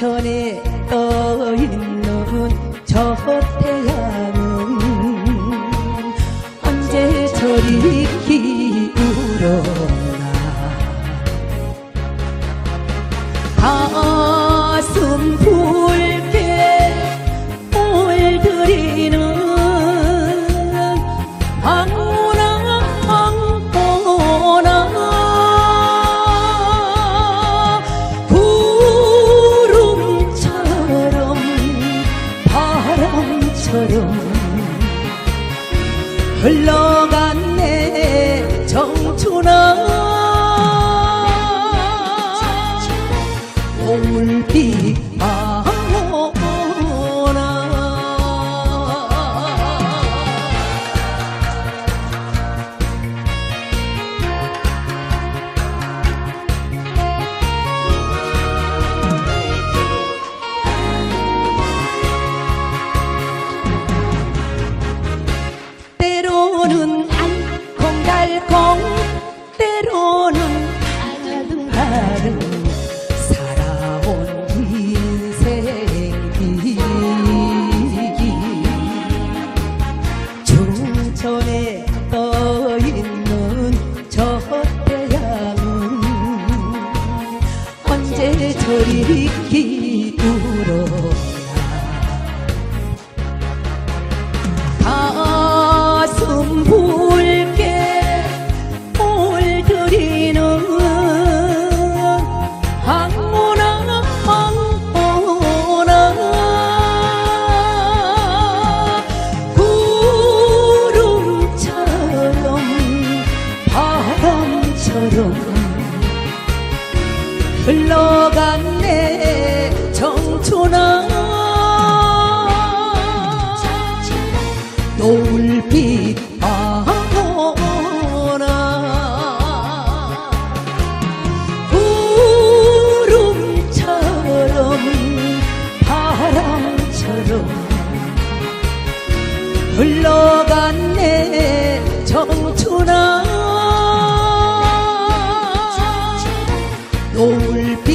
전에 떠 있는 저 태양은 언제 저리 흘러간 때로는 알콩달콩 때로는 아등아등 살아온 인생이. 중천에 떠있는 저 태양은 언제 저리 기 흘러갔네 청춘아. 노을빛 밤보나. 구름처럼 바람처럼 흘러 We.